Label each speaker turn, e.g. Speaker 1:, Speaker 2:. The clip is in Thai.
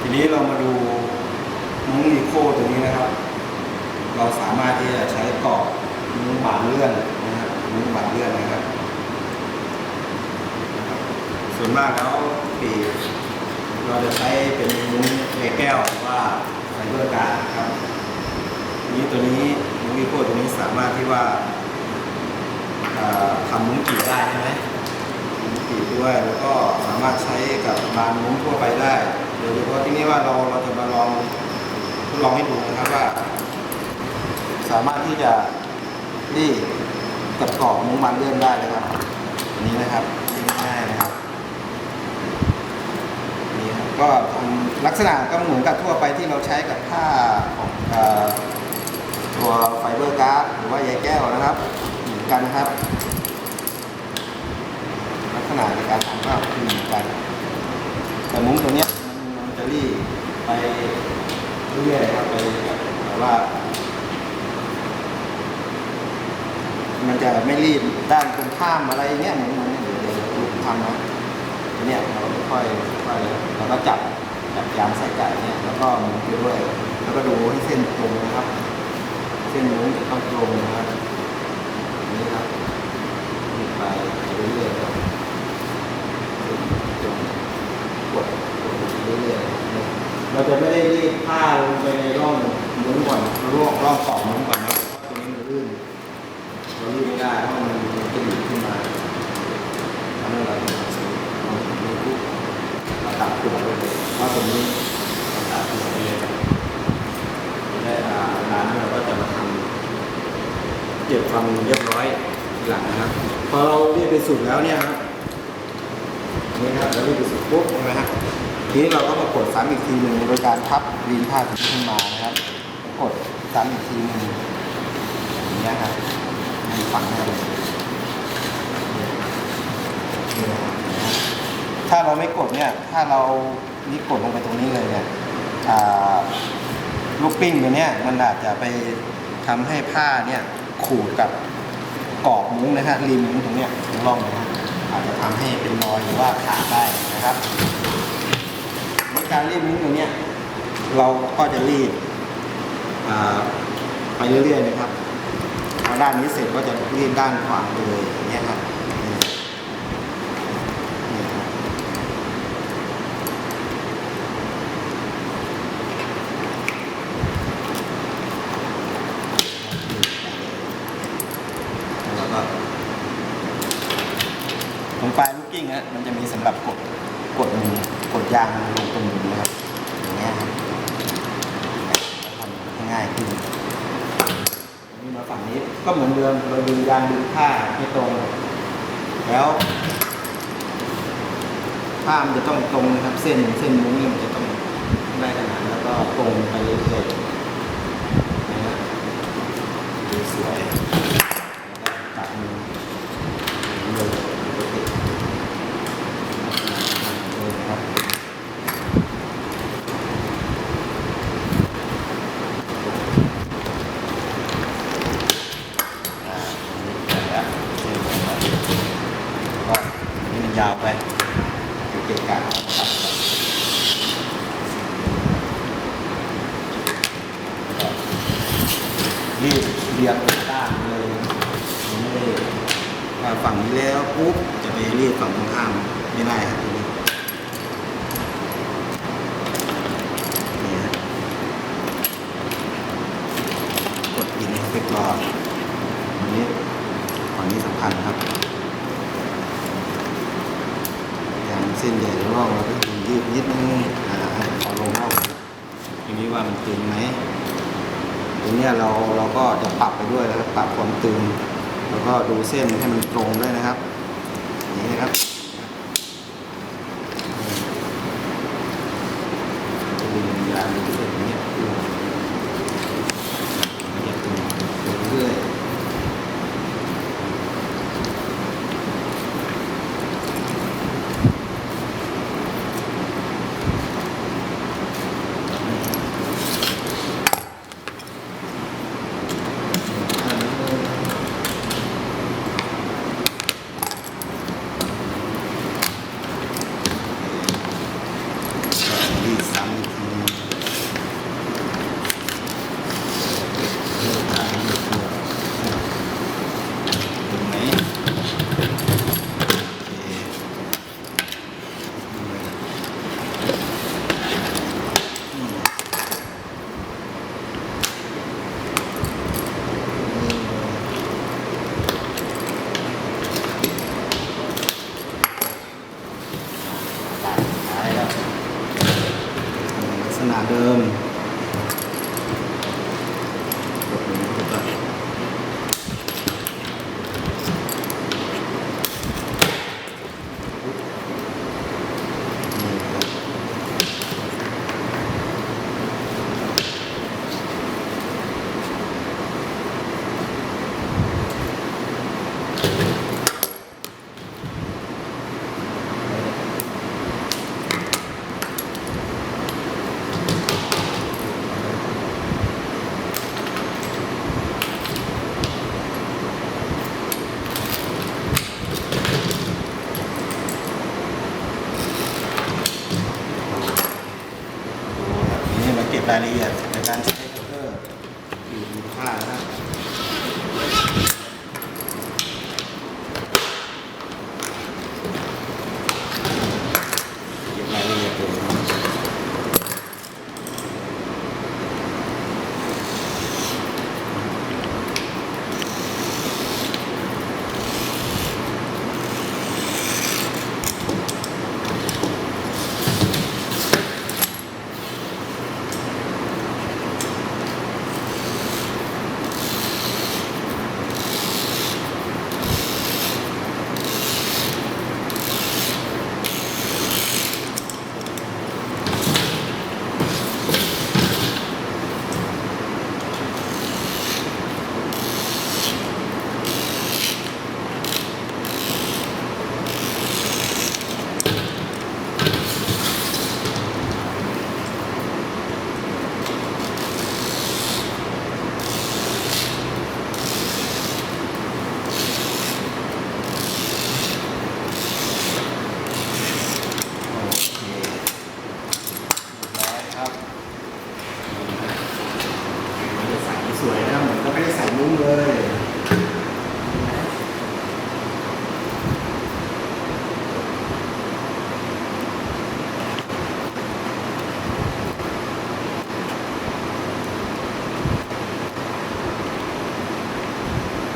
Speaker 1: ทีนี้เรามาดูมุ้งอีโคตัวนี้นะครับ เราสามารถที่จะใช้กรอบมุ้งบานเลื่อนนะครับมุ้งบานเลื่อนนะครับ ส่วนมากแล้วปีเราจะใช้เป็นมุ้งเอแก้วหรือว่าไฟเบอร์การ์ดครับทีนี้ตัวนี้มุ้งอีโคตัวนี้สามารถที่ว่าทำมุ้งกี่ได้ใช่ไหมปีกด้วยแล้วก็สามารถใช้กับบานมุ้งทั่วไปได้ โดยเฉพาะที่นี่ว่าเราเราจะมาลองทดลองให้ดูนะครับว่า สามารถที่จะรีดกับกรอบมุ้งบานเลื่อนได้นะครับอันนี้นะครับง่ายนะครับนี่ครับก็ทำลักษณะก็เหมือนกับทั่วไปที่เราใช้กับผ้าของตัวไฟเบอร์การ์ดหรือว่าใยแก้วนะครับเหมือนกันนะครับ ลักษณะในการทำก็คือเหมือนกันแต่มุ้งตัวเนี้ย ไปเรื่อยๆครับไปแบบว่า มันจะไม่รีดด้านตรงข้ามอะไรเงี้ยเหมือนเหมือนเดี๋ยวเดี๋ยวลูกทำนะเนี้ยเราค่อยค่อยเราก็จับจับยางใส่ไก่เนี่ยแล้วก็มุนไปด้วย แล้วก็ดูให้เส้นตรงนะครับ เส้นมุ้งจะต้องตรงนะครับอย่างนี้ครับไปเรื่อยๆครับจนกดกดไปเรื่อยๆ เราจะไม่ได้รีดผ้าลงไปในร่องมุ้งก่อนร่องร่องกรอบมุ้งก่อนนะเพราะตรงนี้มันลื่นเรารีดไม่ได้เพราะมันมันจะดีดขึ้นมาทำให้เราเราปุ๊บเราตัดตัวไปเลยเพราะตรงนี้เราตัดตัวไปเลยได้อ่าร้านนี้เราก็จะมาทำเก็บความเรียบร้อยหลังนะครับพอเราเรียบไปสุดแล้วเนี่ยครับ นี่ครับเราเรียบสุดปุ๊บใช่ไหมฮะทีนี้เราก็มากดซ้ำอีกทีหนึ่งโดยการพับรีนผ้าตัวนี้ขึ้นมานะครับ กดซ้ำอีกทีหนึ่งอย่างนี้ครับมันฝังเข้าไปนี่นะครับถ้าเราไม่กดเนี่ย ถ้าเรานี่กดลงไปตรงนี้เลยเนี่ยลูกปิ้งตัวเนี้ยมันอาจจะไปทำให้ผ้าเนี่ยขูดกับกรอบมุ้งนะฮะริมมุ้งตรงเนี้ยตรงร่องนะฮะ อาจจะทำให้เป็นรอยหรือว่าขาดได้นะครับในการรีดมุ้วตรงนี้เราก็จะรีดไปเรื่อยๆนะครับพอด้านนี้เสร็จก็จะรีดด้านขวาเลยอย่างเงี้ยครับนี่นี่ครับ แล้วก็ตรงปลายลูกกิ้งฮะมันจะมีสำหรับกดกดมือกดยางลงตรงมือนะครับอย่างเงี้ยครับทำง่ายขึ้นนี่มาฝั่งนี้ก็เหมือนเดิมเราดึงยางดึงผ้าให้ตรง แล้วผ้ามันจะต้องตรงนะครับเส้นเส้นมุ้งนี่มันจะต้องได้ขนาดแล้วก็ตรงไปเรื่อยๆนะฮะดูสวย ตัดมือเลยปกติเลยครับอ่าอันนี้ได้แล้วเส้นไปแล้วก็นี่มัน ยาวไปเกี่ยวกะกะตัดก่อนก็รีบเรียงต้านเลยไม่ได้ฝั่งนี้แล้วปุ๊บจะไปรีบฝั่งตรงข้ามไม่ได้ครับตรงนี้นี่ฮะกดอินให้ไปก่อนอันนี้ฝั่งนี้สำคัญครับอย่าง เส้นใหญ่ร่องเราก็ยืดนิดนึงอ่าพอลงร่องอย่างนี้ว่ามันตึงไหมตรงนี้เราเราก็จะปรับไปด้วยนะครับปรับความตึง แล้วก็ดูเส้นให้มันตรงด้วยนะครับอย่างนี้นะครับจะดึงยางดูเส้นอย่างเงี้ยลงมันจะตึงไปเรื่อยาเดิมกดอย่างนี้ก็ได้นี่ครับนี่มาเก็บ รายละเอียดในการใช้